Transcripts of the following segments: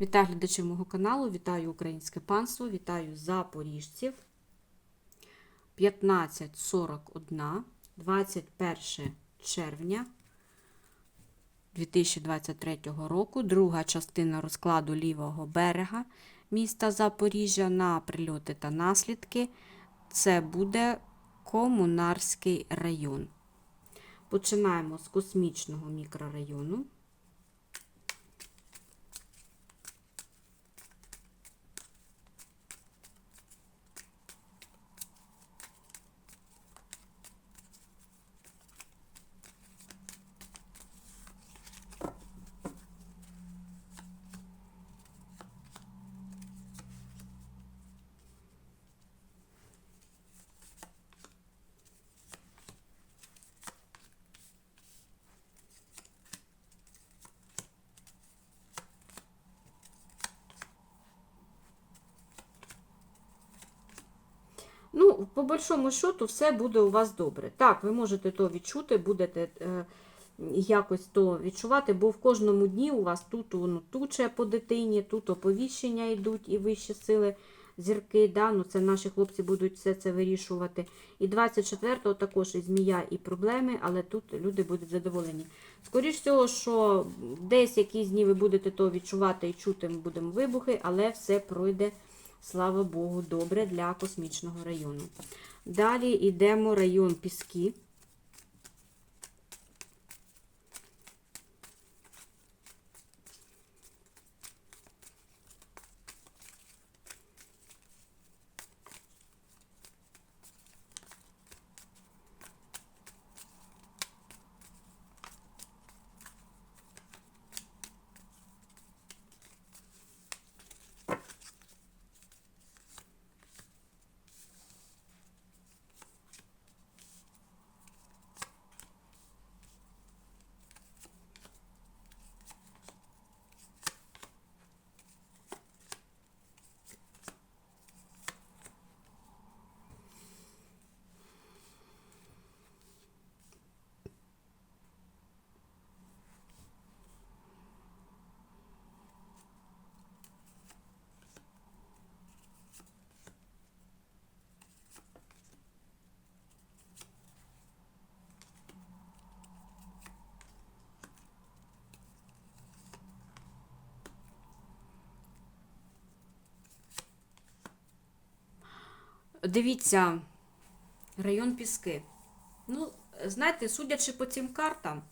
Вітаю глядачів мого каналу, вітаю українське панство, вітаю запоріжців. 15.41, 21 червня 2023 року. Друга частина розкладу лівого берега міста Запоріжжя на прильоти та наслідки. Це буде Комунарський район. Починаємо з космічного мікрорайону. Ну, по большому счету, все буде у вас добре. Так, ви можете то відчути, будете е, якось то відчувати, бо в кожному дні у вас тут воно туче по дитині, тут оповіщення йдуть і вищі сили зірки. Да? Ну, це наші хлопці будуть все це вирішувати. І 24-го також і змія, і проблеми, але тут люди будуть задоволені. Скоріше всього, що десь якісь дні ви будете то відчувати і чути, ми будемо вибухи, але все пройде. Слава Богу, добре для космічного району. Далі йдемо район Піски. Дивіться, район Піски. Ну, знаєте, судячи по цим картам,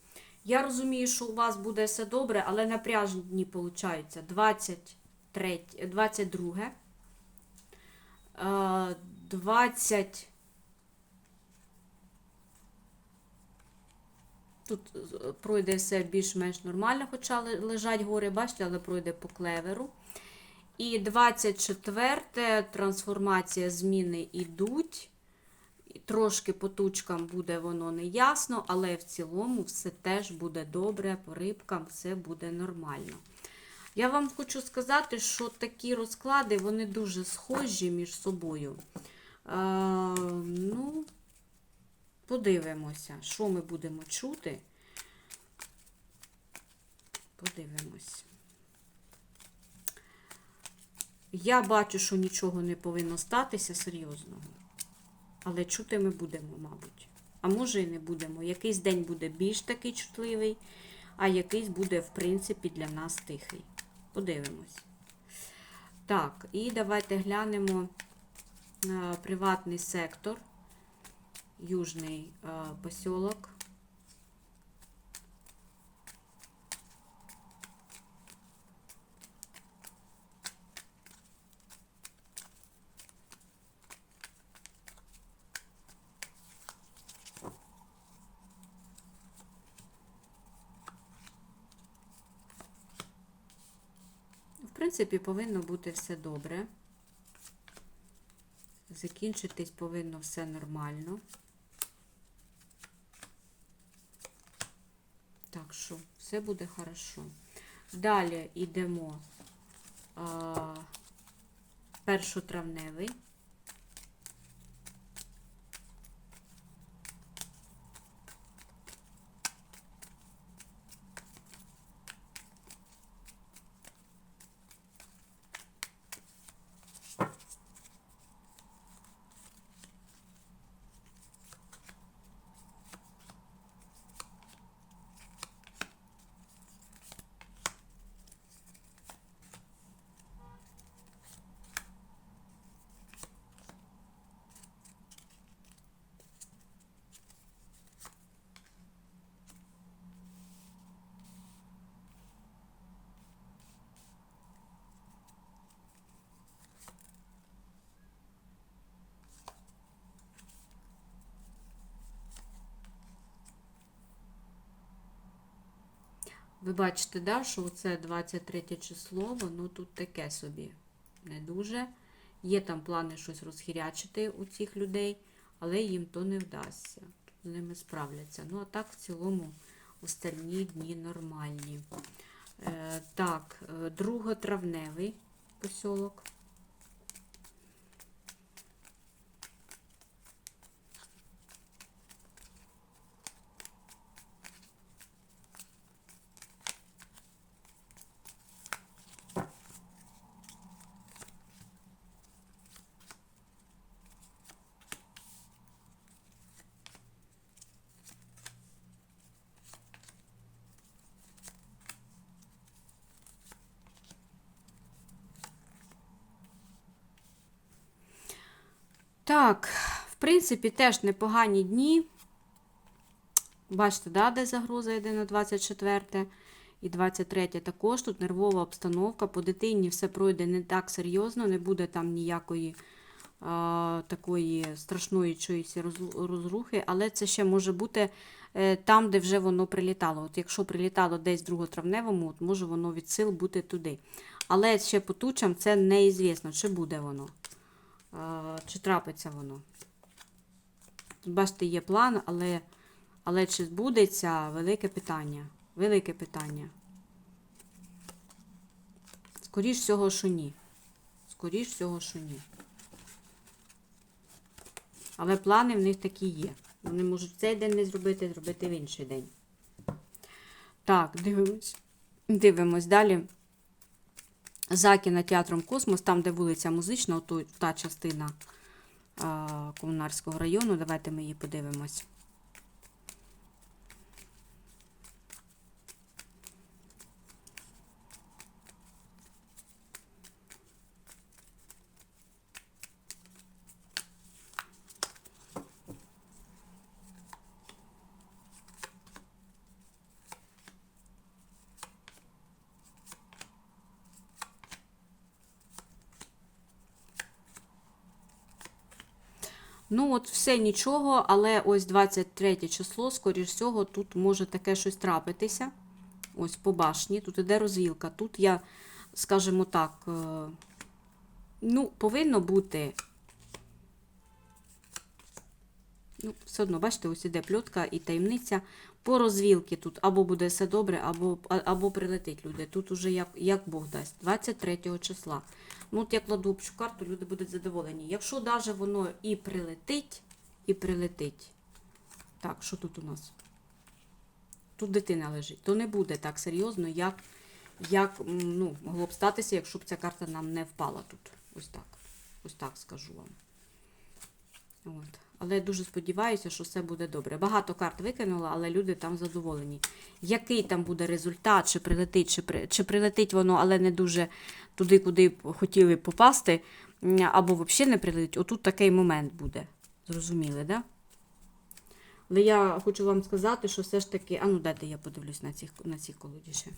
я розумію, що у вас буде все добре, але напряжні дні виходить 23, 22, е, 20. Тут е, пройде все більш-менш нормально, хоча лежать гори, бачите, але пройде по клеверу. І 24 трансформація зміни йдуть. Трошки по тучкам буде воно неясно, але в цілому все теж буде добре, по рибкам все буде нормально. Я вам хочу сказати, що такі розклади вони дуже схожі між собою. Е, ну, подивимося, що ми будемо чути. Подивимось. Я бачу, що нічого не повинно статися серйозного. Але чути ми будемо, мабуть. А може і не будемо. Якийсь день буде більш такий чутливий, а якийсь буде, в принципі, для нас тихий. Подивимось. Так, і давайте глянемо е, приватний сектор, Южний е, посілок. В принципі, повинно бути все добре. Закінчитись повинно все нормально. Так що, все буде хорошо. Далі йдемо першотравневий. Ви бачите, да, що це 23 число, воно тут таке собі не дуже. Є там плани щось розхірячити у цих людей, але їм то не вдасться. З ними справляться. Ну, а так, в цілому, остальні дні нормальні. Е, так, 2 травневий посілок. Так, в принципі, теж непогані дні. Бачите, да, де загроза йде на 24 і 23 також. Тут нервова обстановка. По дитині все пройде не так серйозно, не буде там ніякої а, такої страшної чоїсь розрухи, але це ще може бути е, там, де вже воно прилітало. От якщо прилітало десь в друготравневому, от може воно від сил бути туди. Але ще по тучам це неізвісно, чи буде воно. Чи трапиться воно. Бачите, є план, але, але чи збудеться велике питання. Велике питання. Скоріш всього, що ні. Скоріш всього, що ні. Але плани в них такі є. Вони можуть цей день не зробити, зробити в інший день. Так, дивимось. Дивимось далі за кінотеатром Космос, там, де вулиця Музична, ото та частина а, Комунарського району. Давайте ми її подивимось. Ну, от все нічого, але ось 23 число, скоріш всього, тут може таке щось трапитися. Ось по башні, тут іде розвілка. Тут я, скажімо так, е, ну, повинно бути. Ну, все одно, бачите, ось іде пльотка і таємниця. По розвілки тут або буде все добре, або, або прилетить люди. Тут уже як, як Бог дасть, 23 числа. Ну, от я кладу общу карту, люди будуть задоволені. Якщо навіть воно і прилетить, і прилетить. Так, що тут у нас? Тут дитина лежить. То не буде так серйозно, як, як ну, могло б статися, якщо б ця карта нам не впала тут. Ось так. Ось так скажу вам. От. Але я дуже сподіваюся, що все буде добре. Багато карт викинула, але люди там задоволені. Який там буде результат, чи прилетить, чи, при... чи прилетить воно, але не дуже туди, куди хотіли попасти, або взагалі не прилетить. Отут такий момент буде. Зрозуміли, да? Але я хочу вам сказати, що все ж таки. А ну дайте я подивлюсь на ці, на ці колоді ще.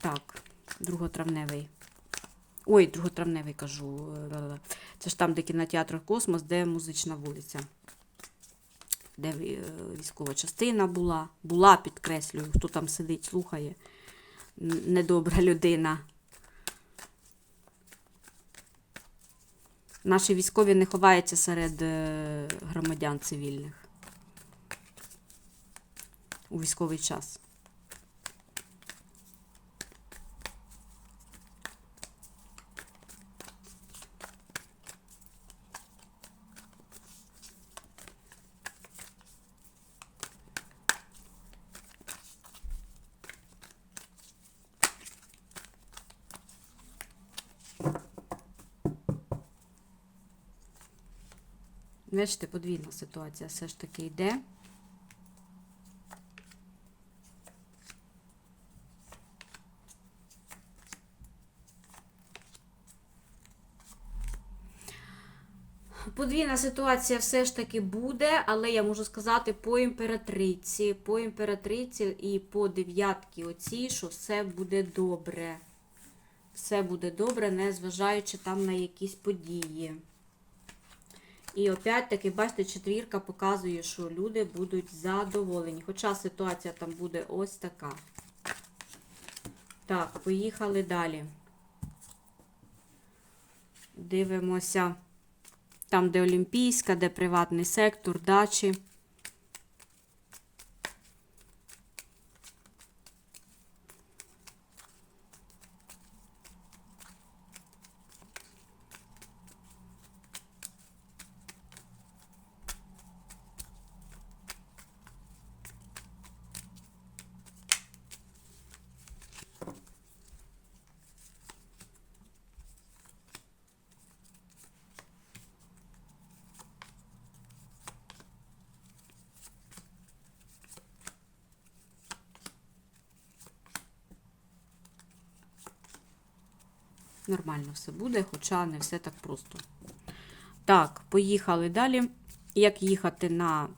Так, друготравневий. Ой, друготравневий кажу. е, Це ж там, де кінотеатр Космос, де музична вулиця. Де е, військова частина була. Була, підкреслюю, хто там сидить, слухає. Недобра людина. Наші військові не ховаються серед е, громадян цивільних у військовий час. Бачите, подвійна ситуація все ж таки йде. Подвійна ситуація все ж таки буде, але я можу сказати по імператриці, по імператриці і по дев'ятки оці, що все буде добре. Все буде добре, незважаючи там на якісь події. І опять-таки, бачите, четвірка показує, що люди будуть задоволені. Хоча ситуація там буде ось така. Так, поїхали далі. Дивимося там, де Олімпійська, де приватний сектор, дачі. Нормально все буде, хоча не все так просто. Так, поїхали далі. Як їхати на.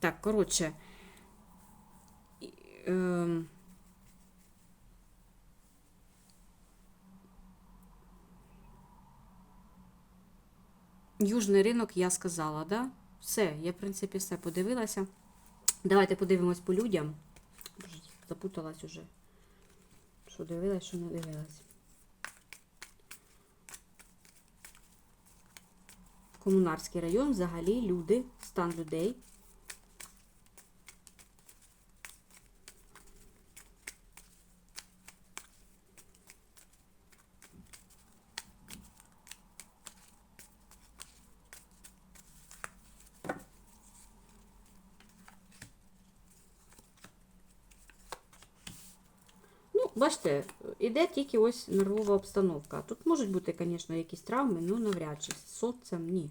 Так, коротше. ем, Южний ринок я сказала, да? Все, я, в принципі, все подивилася. Давайте подивимось по людям. Запуталась уже. Що дивилась, що не дивилась. Комунарський район, взагалі люди, стан людей. Бачите, іде тільки ось нервова обстановка. Тут можуть бути, звісно, якісь травми, ну навряд чи. З соцем ні.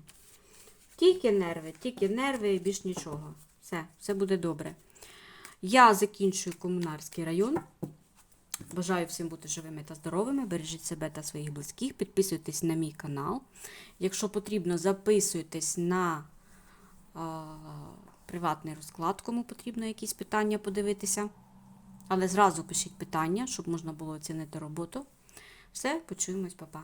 Тільки нерви, тільки нерви і більш нічого. Все, все буде добре. Я закінчую комунарський район. Бажаю всім бути живими та здоровими. Бережіть себе та своїх близьких. Підписуйтесь на мій канал. Якщо потрібно, записуйтесь на а, приватний розклад, кому потрібно якісь питання подивитися. Але зразу пишіть питання, щоб можна було оцінити роботу. Все, почуємось, па-па.